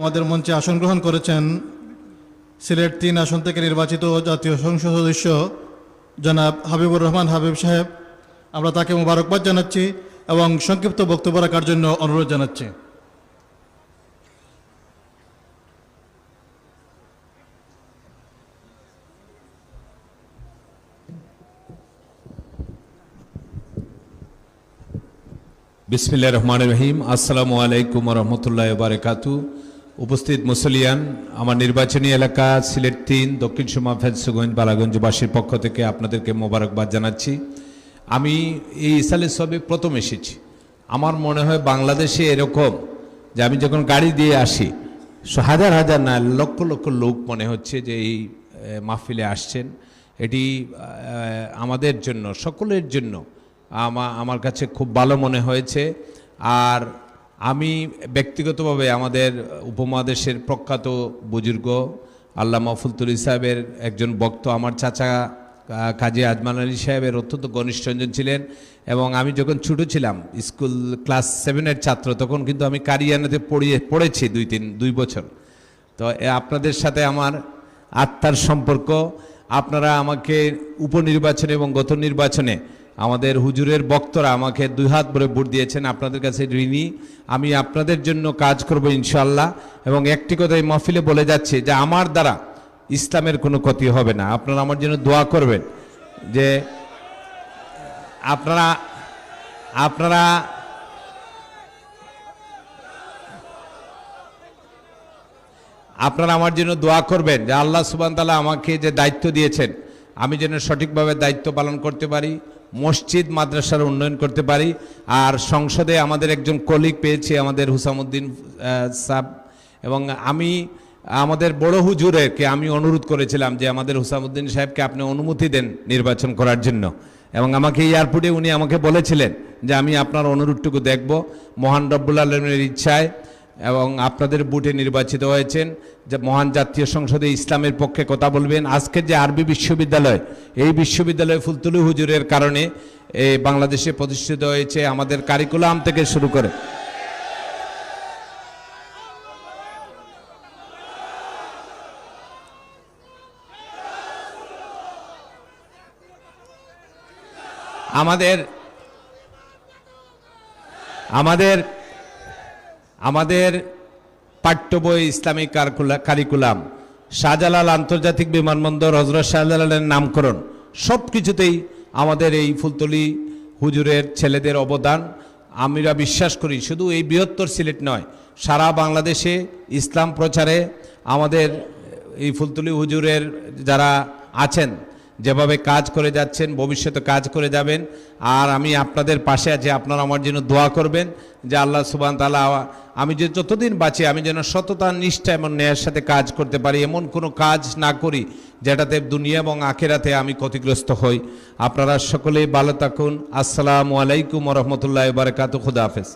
আমাদের মঞ্চে আসন গ্রহণ করেছেন সিলেট তিন আসন থেকে নির্বাচিত জাতীয় সংসদ সদস্য জনাব হাবিবুর রহমান হাবিব সাহেব। আমরা তাকে মোবারকবাদ জানাচ্ছি এবং সংক্ষিপ্ত বক্তব্য রাখার জন্য অনুরোধ জানাচ্ছি। বিসমিল্লা রহমান রহিম। আসসালামু আলাইকুম রহমতুল্লাহ বারকাতু উপস্থিত মুসলিয়ান, আমার নির্বাচনী এলাকা সিলেট তিন, দক্ষিণ সুমা ফেন্সগঞ্জ বালাগঞ্জবাসীর পক্ষ থেকে আপনাদেরকে মোবারকবাদ জানাচ্ছি। আমি এই ইসালে সবে প্রথম এসেছি। আমার মনে হয় বাংলাদেশে এরকম যে আমি যখন গাড়ি দিয়ে আসি হাজার হাজার না, লক্ষ লক্ষ লোক মনে হচ্ছে যে এই মাহফিলে আসছেন। এটি আমাদের জন্য, সকলের জন্য আমার কাছে খুব ভালো মনে হয়েছে। আর আমি ব্যক্তিগতভাবে আমাদের উপমহাদেশের প্রখ্যাত বুজুর্গ আল্লাহ মফুলতুল সাহেবের একজন বক্ত আমার চাচা কাজী আজমান আলী সাহেবের অত্যন্ত ঘনিষ্ঠজন ছিলেন এবং আমি যখন ছোটো ছিলাম, স্কুল ক্লাস সেভেনের ছাত্র, তখন কিন্তু আমি কারিয়ানাতে পড়িয়ে, পড়েছি দুই তিন, দুই বছর। তো আপনাদের সাথে আমার আত্মার সম্পর্ক, আপনারা আমাকে উপনির্বাচনে এবং গত নির্বাচনে আমাদের হুজুরের বক্তরা আমাকে দুই হাত ভরে ভোট দিয়েছেন। আপনাদের কাছে ঋণী। আমি আপনাদের জন্য কাজ করব ইনশাল্লাহ এবং একটি কথা এই মহফিলে বলে যাচ্ছে যে আমার দ্বারা ইসলামের কোনো ক্ষতি হবে না। আপনারা আমার জন্য দোয়া করবেন যে আপনারা আপনারা আপনারা আমার জন্য দোয়া করবেন যে আল্লাহ সুবান তালা আমাকে যে দায়িত্ব দিয়েছেন, আমি যেন সঠিকভাবে দায়িত্ব পালন করতে পারি। মসজিদ, মাদ্রাসার উন্নয়ন করতে পারি। আর সংসদে আমাদের একজন কলিগ পেয়েছি, আমাদের হুসামুদ্দিন সাহ এবং আমি, আমাদের বড় হুজুরেরকে আমি অনুরোধ করেছিলাম যে আমাদের হুসামুদ্দিন সাহেবকে আপনি অনুমতি দেন নির্বাচন করার জন্য। এবং আমাকে এয়ারপোর্টে উনি আমাকে বলেছিলেন যে আমি আপনার অনুরোধটুকু দেখব। মহান রব্বুল আলমের ইচ্ছায় এবং আপনাদের বুটে নির্বাচিত হয়েছেন যে মহান জাতীয় সংসদে ইসলামের পক্ষে কথা বলবেন। আজকের যে আরবি বিশ্ববিদ্যালয়, এই বিশ্ববিদ্যালয় ফুলতুলু হুজুরের কারণে বাংলাদেশে প্রতিষ্ঠিত হয়েছে আমাদের কারিকুলাম থেকে শুরু করে। আমাদের আমাদের আমাদের পাঠ্য বই ইসলামিক কারিকুলাম, শাহজালাল আন্তর্জাতিক বিমানবন্দর, হজরত শাহজালালের নামকরণ সব কিছুতেই আমাদের এই ফুলতলি হুজুরের ছেলেদের অবদান। আমরা বিশ্বাস করি, শুধু এই বৃহত্তর সিলেট নয়, সারা বাংলাদেশে ইসলাম প্রচারে আমাদের এই ফুলতলি হুজুরের যারা আছেন যেভাবে কাজ করে যাচ্ছেন, ভবিষ্যতে কাজ করে যাবেন। আর আমি আপনাদের পাশে আছি, আপনারা আমার জন্য দোয়া করবেন যে আল্লাহ সুবান তালা আমি যে যতদিন বাঁচি, আমি যেন সততা, নিষ্ঠা এবং ন্যায়ের সাথে কাজ করতে পারি, এমন কোনো কাজ না করি যেটাতে দুনিয়া এবং আখেরাতে আমি ক্ষতিগ্রস্ত হই। আপনারা সকলেই ভালো থাকুন। আসসালামু আলাইকুম রহমতুল্লাহ বারকাত খুদা হাফেজ।